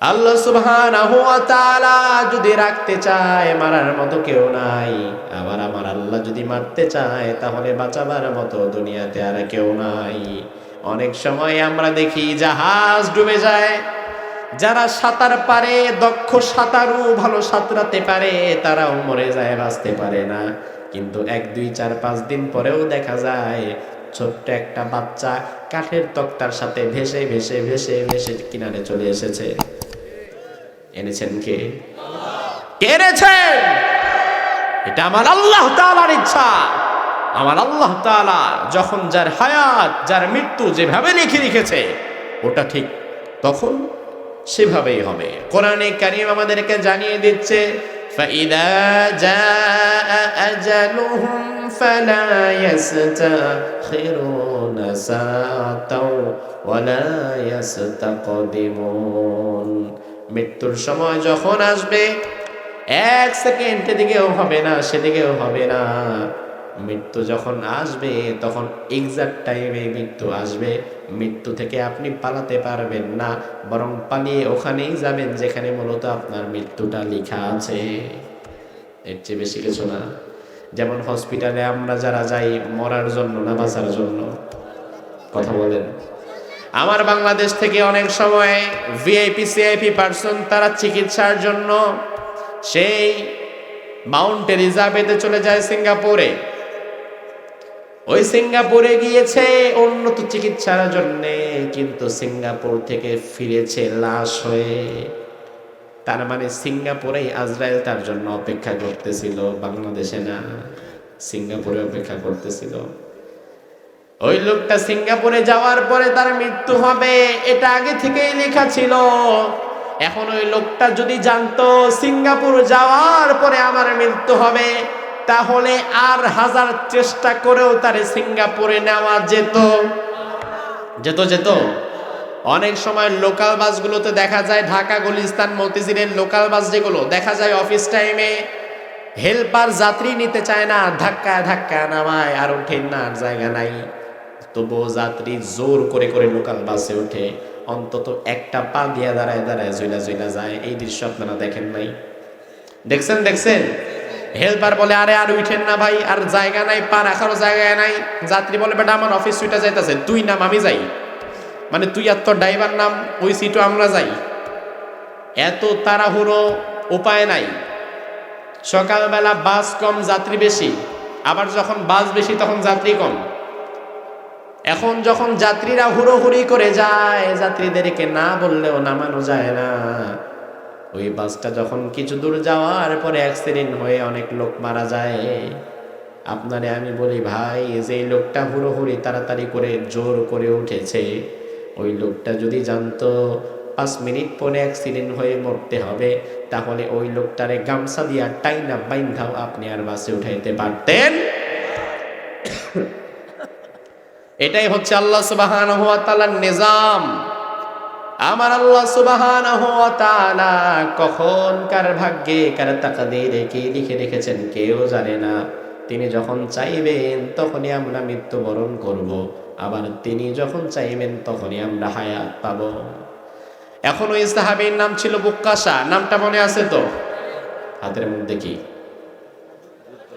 আল্লাহ সুবহানাহু ওয়া তাআলা যদি রাখতে চায় মারার মতো কেউ নাই। আবার আমার আল্লাহ যদি মারতে চায়, তাহলে বাঁচাবার মতো দুনিয়াতে আর কেউ নাই। অনেক সময় আমরা দেখি জাহাজ ডুবে যায়। যারা সাঁতার পারে, দক্ষ সাঁতারু ভালো সাঁতরাতে পারে, তারাও মরে যায়, বাঁচতে পারে না। কিন্তু এক, দুই, চার, পাঁচ দিন পরেও দেখা যায়, ছোট্ট একটা বাচ্চা কাঠের তক্তার সাথে ভেসে ভেসে ভেসে ভেসে কিনারে চলে এসেছে। এনেছেন কে কে এনেছেন এটা আমার আল্লাহ তাআলার ইচ্ছা আমার আল্লাহ তাআলা যখন যার হায়াত যার মৃত্যু যেভাবে লিখে রেখেছে ওটা ঠিক তখন সেভাবেই হবে কোরআনে কারিম আমাদেরকে জানিয়ে দিচ্ছে فإذا جاء أجلهم فلا يستأخرون ساعة ولا يستقدمون মৃত্যুর সময় যখন আসবে, এক সেকেন্ড এদিকেও হবে না, সেদিকেও হবে না। মৃত্যু যখন আসবে, তখন এক্সাক্ট টাইমে মৃত্যু আসবে। মৃত্যু থেকে আপনি পালাতে পারবেন না, বরং পালিয়ে ওখানেই যাবেন যেখানে মূলত আপনার মৃত্যুটা লেখা আছে। এর চেয়ে বেশি কিছু না। যেমন হসপিটালে আমরা যারা যাই, মরার জন্য না বাঁচার জন্য, কথা বলেন। আমার বাংলাদেশ থেকে অনেক সময় ভিআইপি সিআইপি পার্সন তারা চিকিৎসার জন্য সেই মাউন্ট এলিজাবেথে চলে যায় সিঙ্গাপুরে। ওই সিঙ্গাপুরে গিয়েছে উন্নত চিকিৎসার জন্য, কিন্তু সিঙ্গাপুর থেকে ফিরেছে লাশ হয়ে। তার মানে সিঙ্গাপুরেই আজরায়েল তার জন্য অপেক্ষা করতেছিল, বাংলাদেশে না, সিঙ্গাপুরে অপেক্ষা করতেছিল। ওই লোকটা সিঙ্গাপুরে যাওয়ার পরে তার মৃত্যু হবে, এটা আগে থেকেই লেখা ছিল। এখন ওই লোকটা যদি জানতো সিঙ্গাপুর যাওয়ার পরে আমার মৃত্যু হবে, তাহলে আর হাজার চেষ্টা করেও তারে সিঙ্গাপুরে নেওয়া যেত। যেত যেত। অনেক সময় লোকাল বাসগুলোতে দেখা যায়, ঢাকা, গুলিস্তান, মতিঝিলের লোকাল বাস যেগুলো, দেখা যায় অফিস টাইমে হেল্পার যাত্রী নিতে চায় না ধাক্কা ধাক্কা নামায়, আর ওঠেন না জায়গা নাই। তবুও যাত্রী জোর করে করে লোকাল বাসে ওঠে। অন্তত একটা পা দিয়া দাঁড়ায় দাঁড়ায় জইলা জইলা যায়। এই দৃশ্য আপনারা দেখেন নাই? দেখছেন দেখছেন? হেল্পার বলে, আরে, আর উঠেন না ভাই, আর জায়গা নাই, পা রাখারও জায়গা নাই। যাত্রী বলে, বেটা, আমার অফিস সুইটা যাইতেছে, তুই নাম আমি যাই। মানে তুই আর তোর ড্রাইভার নাম, ওই সিটও আমরা যাই। এত তাড়াহুড়ো উপায় নাই। সকালবেলা বাস কম, যাত্রী বেশি। আবার যখন বাস বেশি, তখন যাত্রী কম। এখন যখন যাত্রীরা হুড়োহুড়ি করে যায়, যাত্রীদেরকে না বললেও নামানো যায় না। ওই বাসটা যখন কিছু দূর যাওয়ার পরে অ্যাক্সিডেন্ট হয়ে অনেক লোক মারা যায়। আপনারে আমি বলি, ভাই যে লোকটা হুড়োহুড়ি তাড়াতাড়ি করে জোর করে উঠেছে, ওই লোকটা যদি জানতো পাঁচ মিনিট পরে অ্যাক্সিডেন্ট হয়ে মরতে হবে, তাহলে ওই লোকটারে গামছা দিয়া টাইনা বাইন্ধাও আপনি আর বাসে উঠাইতে পারতেন। এটাই হচ্ছে আল্লাহ সুবাহান তালার নিজাম। আমার আল্লাহ সুবাহান তাআলা কখন কার ভাগ্যে, কার তাকাদিরে কে লিখে রেখেছেন কেউ জানে না। তিনি যখন চাইবেন তখনই আমরা মৃত্যুবরণ করব। আবার তিনি যখন চাইবেন তখনই আমরা হায়াত পাব। এখন ওই সাহাবীর নাম ছিল বুক্কাশা নামটা মনে আছে তো? হাতের মধ্যে কি?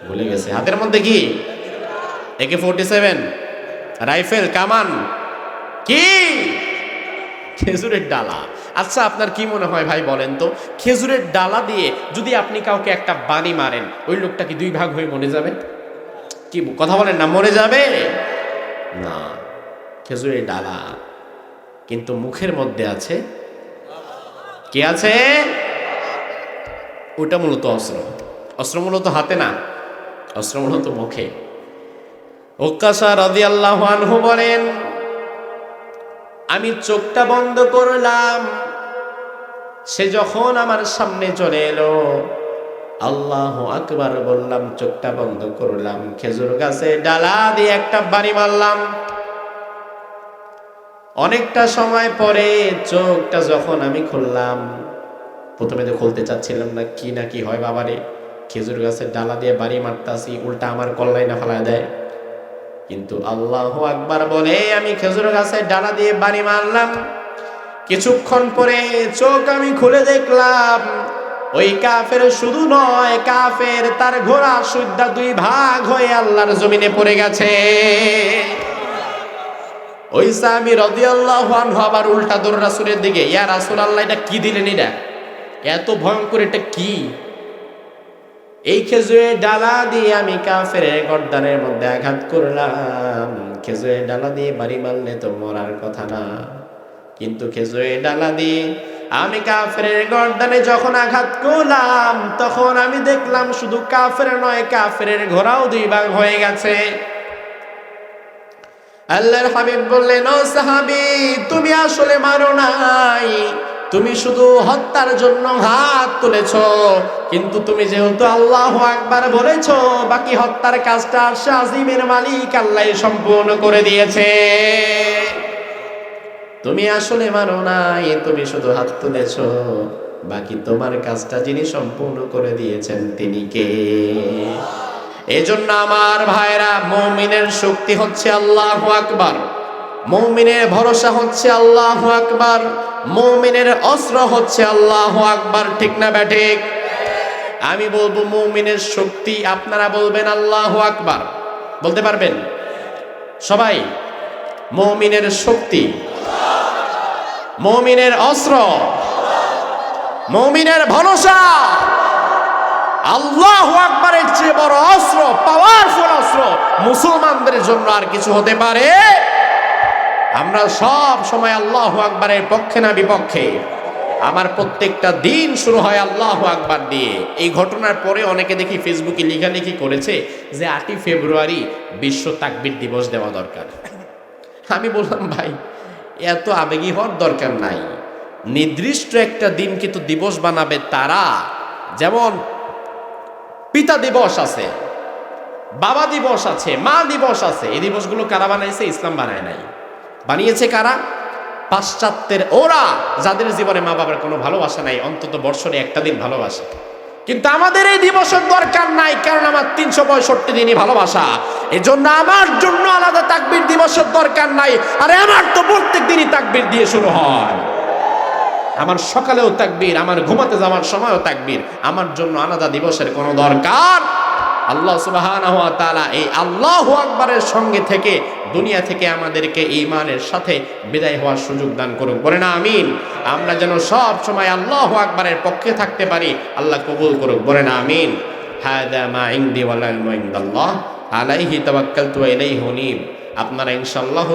ভুলে গেছে। হাতের মধ্যে কি? একে ফোর্টি সেভেন রাইফেল কামান কি? খেজুরের ডালা। আচ্ছা আপনার কি মনে হয় ভাই বলেন তো? খেজুরের ডালা দিয়ে যদি আপনি কাউকে একটা বাণী মারেন, ওই লোকটা কি দুই ভাগ হয়ে মরে যাবে? কি কথা বলেন না, মরে যাবে? না, খেজুরের ডালা। কিন্তু মুখের মধ্যে আছে কে আছে? ওটা মূলত অস্ত্র। অস্ত্র মূলত হাতে না, অস্ত্র মূলত মুখে। ওকাশা রাদি আল্লাহ আনহু বলেন, আমি চোখটা বন্ধ করলাম। সে যখন আমার সামনে চলে এলো, আল্লাহ আকবার বললাম, চোখটা বন্ধ করলাম, খেজুর গাছে ডালা দিয়ে একটা বাড়ি মারলাম। অনেকটা সময় পরে চোখটা যখন আমি খুললাম, প্রথমে তো খুলতে চাচ্ছিলাম না, কি না কি হয় বাবারে, খেজুর গাছের ডালা দিয়ে বাড়ি মারতাছি, উল্টা আমার কল্লাই না ফেলা দেয়। কিন্তু আল্লাহ আকবার বলে, আমি খেজুর গাছের ডানা দিয়ে বাড়ি মারলাম। কিছুক্ষণ পরে চোখ আমি খুলে দেখলাম, ওই কাফের শুধু নয়, কাফের তার ঘোড়া সুদ্ধা দুই ভাগ হয়ে আল্লাহর জমিনে পড়ে গেছে। ওই সাহাবি রাদিয়াল্লাহু আনহু আবার উল্টা দৌড় রাসূলের দিকে, ইয়া রাসূলুল্লাহ, এটা কি দিলেন এটা? এত ভয়ঙ্কর, এটা কি? এই খেজুরের ডালা দিয়ে আমি কাফের গর্দানের মধ্যে আঘাত করলাম। খেজুরের ডালা দিয়ে বাড়ি মারলে তো মরার কথা না। কিন্তু খেজুরের ডালা দিয়ে আমি কাফের গর্দানে যখন আঘাত করলাম, তখন আমি দেখলাম শুধু কাফের নয় কাফের ঘোড়াও দুই ভাগ হয়ে গেছে। আল্লাহর হাবিব বললেন, ও সাহাবি, তুমি আসলে মারো নাই। তুমি শুধু হত্যার জন্য হাত তুলেছ, কিন্তু তুমি যেহেতু আল্লাহ আকবার বলেছ, বাকি হত্যার কাজটা শাজিমের মালিক আল্লাহ সম্পূর্ণ করে দিয়েছে। তুমি আসলে মারো নাই, তুমি শুধু হাত তুলেছ, বাকি তোমার কাজটা যিনি সম্পূর্ণ করে দিয়েছেন তিনি কে? এজন্য আমার ভাইরা, মৌমিনের শক্তি হচ্ছে আল্লাহ আকবার। মৌমিনের ভরসা হচ্ছে আল্লাহ আকবার, মৌমিনের অস্ত্র হচ্ছে আল্লাহ আকবার, ঠিক না ব্যাঠিক আমি বলব মৌমিনের শক্তি, আপনারা বলবেন আল্লাহ আকবার। বলতে পারবেন? সবাই, মৌমিনের শক্তি, মৌমিনের অস্ত্র, মৌমিনের ভরসা। আল্লাহ আকবরের চেয়ে বড় অস্ত্র পাওয়ারফুল অস্ত্র মুসলমানদের জন্য আর কিছু হতে পারে আমরা সব সময় আল্লাহ আকবরের পক্ষে না বিপক্ষে? আমার প্রত্যেকটা দিন শুরু হয় আল্লাহ আকবার দিয়ে। এই ঘটনার পরে অনেকে দেখি ফেসবুকে লেখালেখি করেছে যে আটই ফেব্রুয়ারি বিশ্ব তাকবির দিবস দেওয়া দরকার। আমি বললাম, ভাই, এত আবেগী হওয়ার দরকার নাই। নির্দিষ্ট একটা দিন কিন্তু দিবস বানাবে তারা। যেমন পিতা দিবস আছে, বাবা দিবস আছে, মা দিবস আছে। এই দিবসগুলো কারা বানাইছে? ইসলাম বানায় নাই। বানিয়েছে কারা? পাশ্চাত্যের ওরা, যাদের জীবনে মা বাবার কোনো ভালোবাসা নাই, অন্তত বর্ষরে একটা দিন ভালোবাসে। কিন্তু আমাদের এই দিবসের দরকার নাই, কারণ আমার তিনশো পঁয়ষট্টি দিনই ভালোবাসা। এজন্য আমার জন্য আলাদা তাকবির দিবসের দরকার নাই, আরে আমার তো প্রত্যেক দিনই তাকবির দিয়ে শুরু হয়। আমার সকালেও তাকবির, আমার ঘুমাতে যাওয়ার সময়ও তাকবির, আমার জন্য আলাদা দিবসের কোনো দরকার। আল্লাহ তাআলা এই আল্লাহু আকবারের সঙ্গে থেকে দুনিয়া থেকে আমাদেরকে ইমানের সাথে বিদায় হওয়ার সুযোগ দান করুক বলে না, আমিন। আমরা যেন সব সময় আল্লাহ আকবরের পক্ষে থাকতে পারি, আল্লাহ কবুল করুক। বলে না, আমিন। আলাইহি উনীব। আপনারা ইনশাআল্লাহ